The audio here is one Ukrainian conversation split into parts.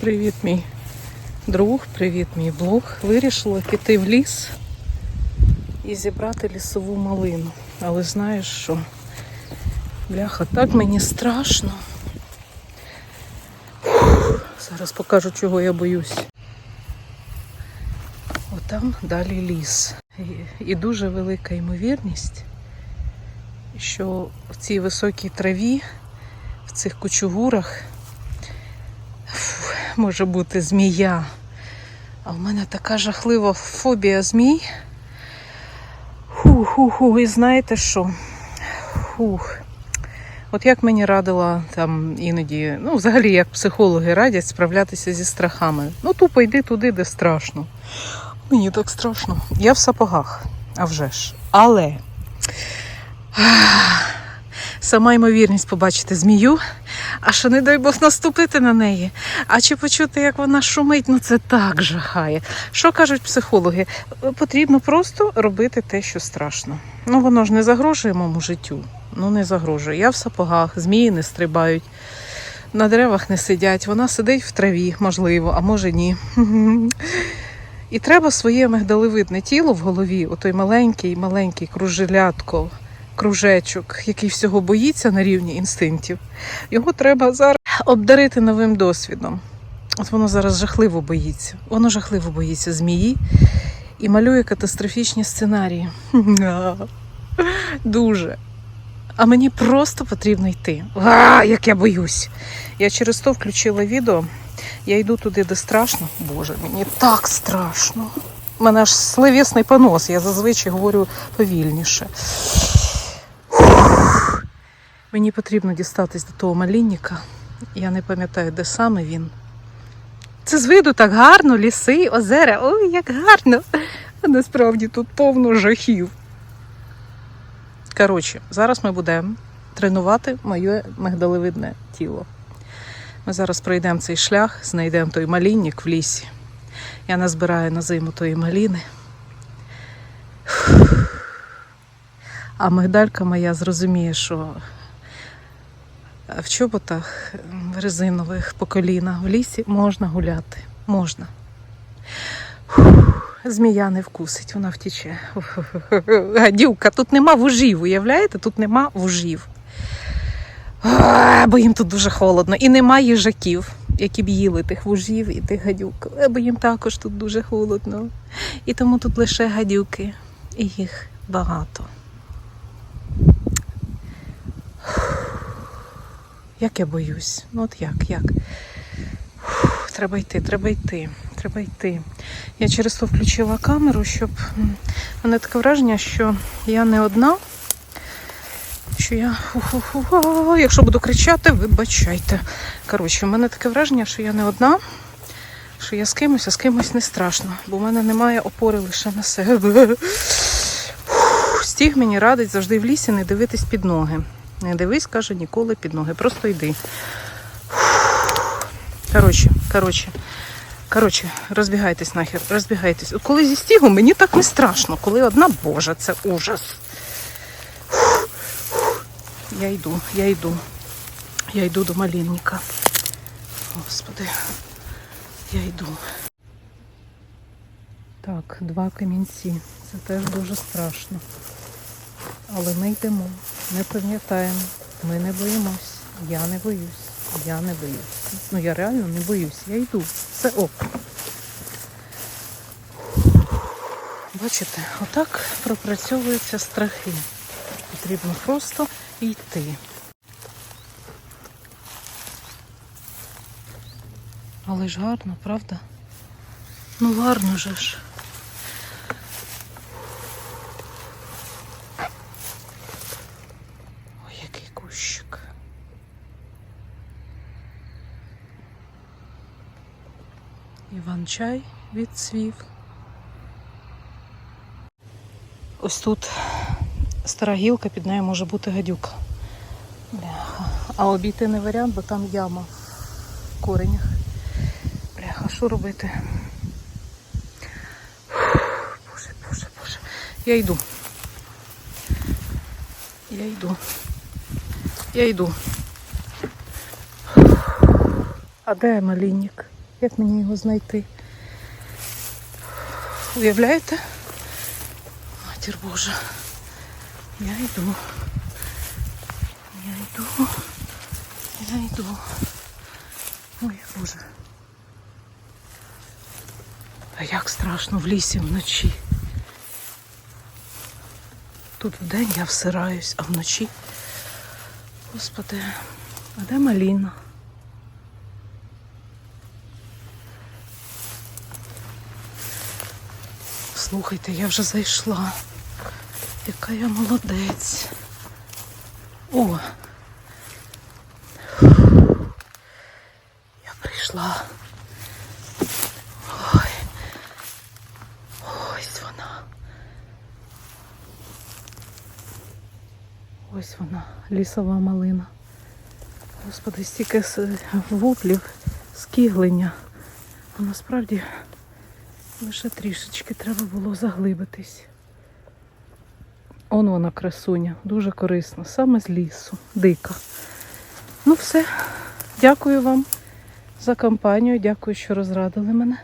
Привіт, мій друг, привіт, мій блог. Вирішила піти в ліс і зібрати лісову малину. Але знаєш що? Бляха, так мені страшно. Зараз покажу, чого я боюсь. Отам далі ліс. І, дуже велика ймовірність, що в цій високій траві, в цих кучугурах може бути змія. А в мене така жахлива фобія змій. Фу-ху-ху, і знаєте що? Фух. От як мені радила там іноді, ну, взагалі, як психологи радять справлятися зі страхами. Ну, тупо йди туди, де страшно. Мені так страшно. Я в сапогах, а вже ж. Але сама ймовірність побачити змію, а що не дай Бог наступити на неї. А чи почути, як вона шумить, ну це так жахає. Що кажуть психологи? Потрібно просто робити те, що страшно. Ну воно ж не загрожує моєму життю. Ну не загрожує. Я в сапогах, змії не стрибають, на деревах не сидять. Вона сидить в траві, можливо, а може ні. І треба своє мигдалевидне тіло в голові, отой маленький, маленький кружелятко, кружечок, який всього боїться на рівні інстинктів. Його треба зараз обдарити новим досвідом. От воно зараз жахливо боїться. Воно жахливо боїться змії і малює катастрофічні сценарії. Дуже. А мені просто потрібно йти. А, як я боюсь. Я через то включила відео. Я йду туди, де страшно. Боже, мені так страшно. У мене аж сливісний понос, я зазвичай говорю повільніше. Мені потрібно дістатись до того малінника. Я не пам'ятаю, де саме він. Це з виду так гарно, ліси, озера. Ой, як гарно. А насправді тут повно жахів. Коротше, зараз ми будемо тренувати моє мигдалевидне тіло. Ми зараз пройдемо цей шлях, знайдемо той малінник в лісі. Я назбираю на зиму тої маліни. А мигдалька моя зрозуміє, що в чоботах резинових по коліна в лісі можна гуляти. Можна. Змія не вкусить, вона втіче. Гадюка, тут нема вужів, уявляєте? Тут нема вужів. Бо їм тут дуже холодно. І нема їжаків, які б їли тих вужів і тих гадюк. Бо їм також тут дуже холодно. І тому тут лише гадюки. І їх багато. Як я боюсь? Ну от як, як? Фух, Треба йти, треба йти, треба йти. Я через то включила камеру, щоб мене таке враження, що я не одна. Що я якщо буду кричати, вибачайте. Коротше, в мене таке враження, що я не одна, що я з кимось, а з кимось не страшно, бо в мене немає опори лише на себе. Стіг мені радить завжди в лісі не дивитись під ноги. Не дивись, каже, ніколи під ноги. Просто йди. Коротше, коротше. Коротше, розбігайтесь нахер, розбігайтесь. От коли зі стігом мені так не страшно, коли одна божа, це ужас. Я йду, я йду. Я йду до малинника. Господи, я йду. Так, два камінці. Це теж дуже страшно. Але ми йдемо, не пам'ятаємо, ми не боїмось. Я не боюсь. Я не боюсь. Ну я реально не боюсь. Я йду. Все ок. Бачите, отак пропрацьовуються страхи. Потрібно просто йти. Але ж гарно, правда? Ну гарно же ж. Ой, який кущик. Іван-чай відцвів. Ось тут стара гілка, під нею може бути гадюка. Бляха. А обійти не варіант, бо там яма в коренях. Бляха, що робити? Боже, боже, боже. Я йду. Я йду. Я йду. А де малінник? Як мені його знайти? Уявляєте? Матір Божа. Я йду. Я йду. Я йду. Ой, Боже. А як страшно в лісі вночі. Тут вдень я всираюсь, а вночі. Господи, а де Маліна? Слухайте, я вже зайшла. Яка я молодець. О. Я прийшла. Ось вона. Ось вона, лісова малина. Господи, стільки воплів, скіглення. А насправді лише трішечки треба було заглибитись. Он вона красуня, дуже корисна, саме з лісу, дика. Ну все, дякую вам за компанію, дякую, що розрадили мене.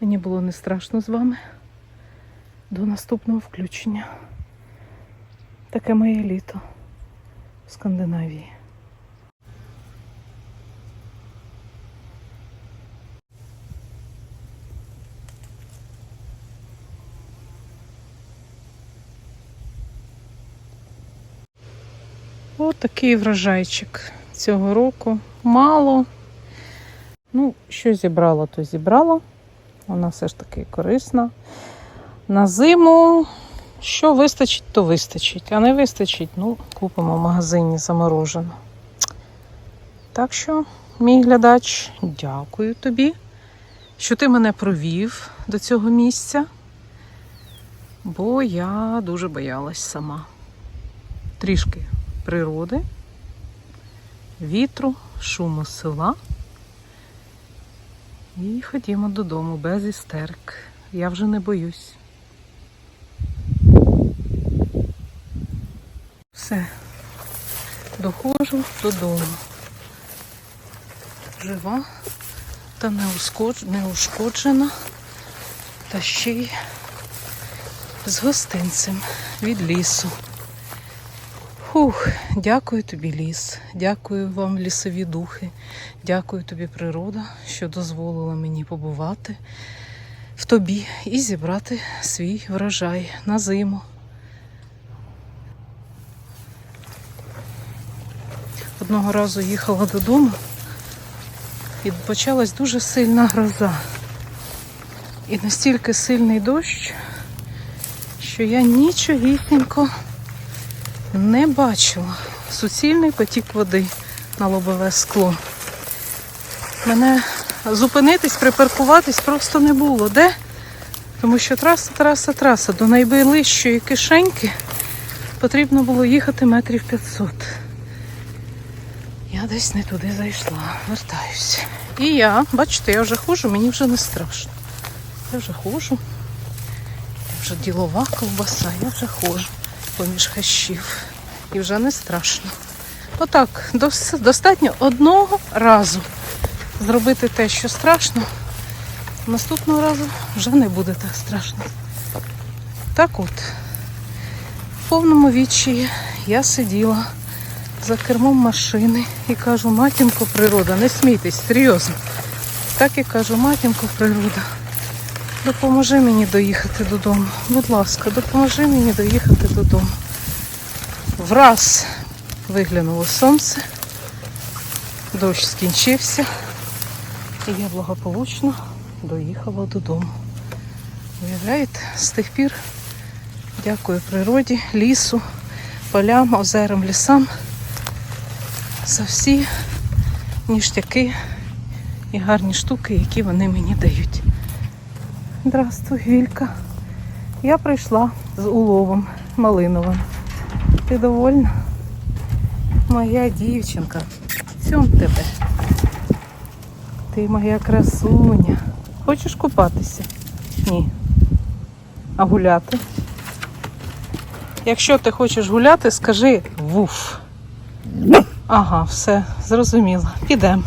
Мені було не страшно з вами. До наступного включення. Таке моє літо в Скандинавії. Ось такий врожайчик цього року. Мало. Ну, що зібрала, то зібрала. Вона все ж таки корисна. На зиму, що вистачить, то вистачить. А не вистачить, ну, купимо в магазині заморожену. Так що, мій глядач, дякую тобі, що ти мене провів до цього місця, бо я дуже боялась сама. Трішки природи, вітру, шуму села. І ходімо додому без істерик. Я вже не боюсь. Все. Доходжу додому. Жива та неушкоджена, та ще й з гостинцем від лісу. Фух, дякую тобі, ліс. Дякую вам, лісові духи. Дякую тобі, природа, що дозволила мені побувати в тобі і зібрати свій врожай на зиму. Одного разу їхала додому і почалась дуже сильна гроза. І настільки сильний дощ, що я нічогісінько не бачила. Суцільний потік води на лобове скло. Мене зупинитись, припаркуватись просто не було. Де? Тому що траса, траса, траса. До найближчої кишеньки потрібно було їхати метрів 500. Я десь не туди зайшла, вертаюся. І я, бачите, я вже ходжу, мені вже не страшно. Я вже ходжу. Я вже ділова ковбаса, я вже ходжу поміж хащів. І вже не страшно. Отак, достатньо одного разу зробити те, що страшно. Наступного разу вже не буде так страшно. Так от, в повному відчаї я сиділа за кермом машини і кажу, матінко природа, не смійтесь, серйозно. Так і кажу, матінко природа, допоможи мені доїхати додому. Будь ласка, допоможи мені доїхати додому. Враз виглянуло сонце, дощ скінчився, і я благополучно доїхала додому. Уявляєте, з тих пір дякую природі, лісу, полям, озерам, лісам за всі ніштяки і гарні штуки, які вони мені дають. Здравствуй, Вілька. Я прийшла з уловом малиновим. Ти довольна? Моя дівчинка. Цьом тебе. Ти моя красуня. Хочеш купатися? Ні. А гуляти? Якщо ти хочеш гуляти, скажи вуф. Ага, все, зрозуміло. Підемо.